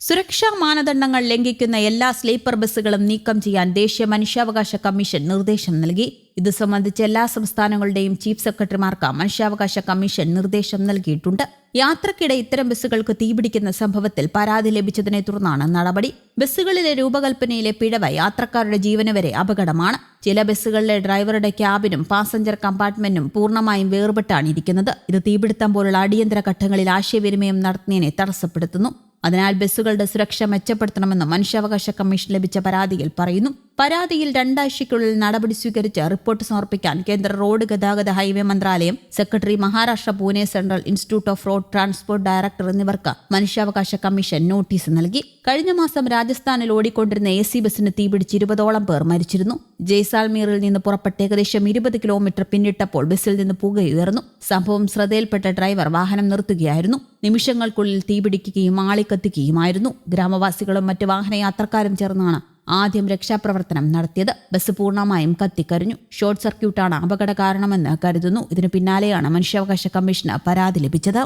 സുരക്ഷാ മാനദണ്ഡങ്ങൾ ലംഘിക്കുന്ന എല്ലാ സ്ലീപ്പർ ബസ്സുകളും നീക്കം ചെയ്യാൻ ദേശീയ മനുഷ്യാവകാശ കമ്മീഷൻ നിർദ്ദേശം നൽകി. ഇത് സംബന്ധിച്ച് എല്ലാ സംസ്ഥാനങ്ങളുടെയും ചീഫ് സെക്രട്ടറിമാർക്ക് മനുഷ്യാവകാശ കമ്മീഷൻ നിർദ്ദേശം നൽകിയിട്ടുണ്ട്. യാത്രക്കിടെ ഇത്തരം ബസ്സുകൾക്ക് തീപിടിക്കുന്ന സംഭവത്തിൽ പരാതി ലഭിച്ചതിനെ തുടർന്നാണ് നടപടി. ബസ്സുകളിലെ രൂപകൽപ്പനയിലെ പിഴവ് യാത്രക്കാരുടെ ജീവന് വരെ അപകടമാണ്. ചില ബസ്സുകളിലെ ഡ്രൈവറുടെ ക്യാബിനും പാസഞ്ചർ കമ്പാർട്ട്മെന്റും പൂർണമായും വേർപെട്ടാണ് ഇരിക്കുന്നത്. ഇത് തീപിടുത്തം പോലുള്ള അടിയന്തര ഘട്ടങ്ങളിൽ ആശയവിനിമയം നടത്തുന്നതിനെ തടസ്സപ്പെടുത്തുന്നു. അതിനാൽ ബസ്സുകളുടെ സുരക്ഷ മെച്ചപ്പെടുത്തണമെന്ന് മനുഷ്യാവകാശ കമ്മീഷൻ ലഭിച്ച പരാതിയിൽ പറയുന്നു. പരാതിയിൽ രണ്ടാഴ്ചയ്ക്കുള്ളിൽ നടപടി സ്വീകരിച്ച് റിപ്പോർട്ട് സമർപ്പിക്കാൻ കേന്ദ്ര റോഡ് ഗതാഗത ഹൈവേ മന്ത്രാലയം secretary Maharashtra Pune central institute of road transport director എന്നിവർക്ക് മനുഷ്യാവകാശ കമ്മീഷൻ നോട്ടീസ് നൽകി. കഴിഞ്ഞ മാസം രാജസ്ഥാനിൽ ഓടിക്കൊണ്ടിരുന്ന എ സി ബസിന് തീപിടിച്ച് ഇരുപതോളം പേർ മരിച്ചിരുന്നു. ജയ്സാൽമീറിൽ നിന്ന് പുറപ്പെട്ട് ഏകദേശം ഇരുപത് കിലോമീറ്റർ പിന്നിട്ടപ്പോൾ ബസ്സിൽ നിന്ന് പുകയുയർന്നു സംഭവം ശ്രദ്ധയിൽപ്പെട്ട ഡ്രൈവർ വാഹനം നിർത്തുകയായിരുന്നു. നിമിഷങ്ങൾക്കുള്ളിൽ തീപിടിക്കുകയും ആളിക്കത്തിക്കുകയുമായിരുന്നു. ഗ്രാമവാസികളും മറ്റ് വാഹനയാത്രക്കാരും ചേർന്നാണ് ആദ്യം രക്ഷാപ്രവർത്തനം നടത്തിയത്. ബസ് പൂർണമായും കത്തിക്കരിഞ്ഞു. ഷോർട്ട് സർക്യൂട്ടാണ് അപകട കാരണമെന്ന് കരുതുന്നു. ഇതിനു പിന്നാലെയാണ് മനുഷ്യാവകാശ കമ്മീഷന് പരാതി ലഭിച്ചത്.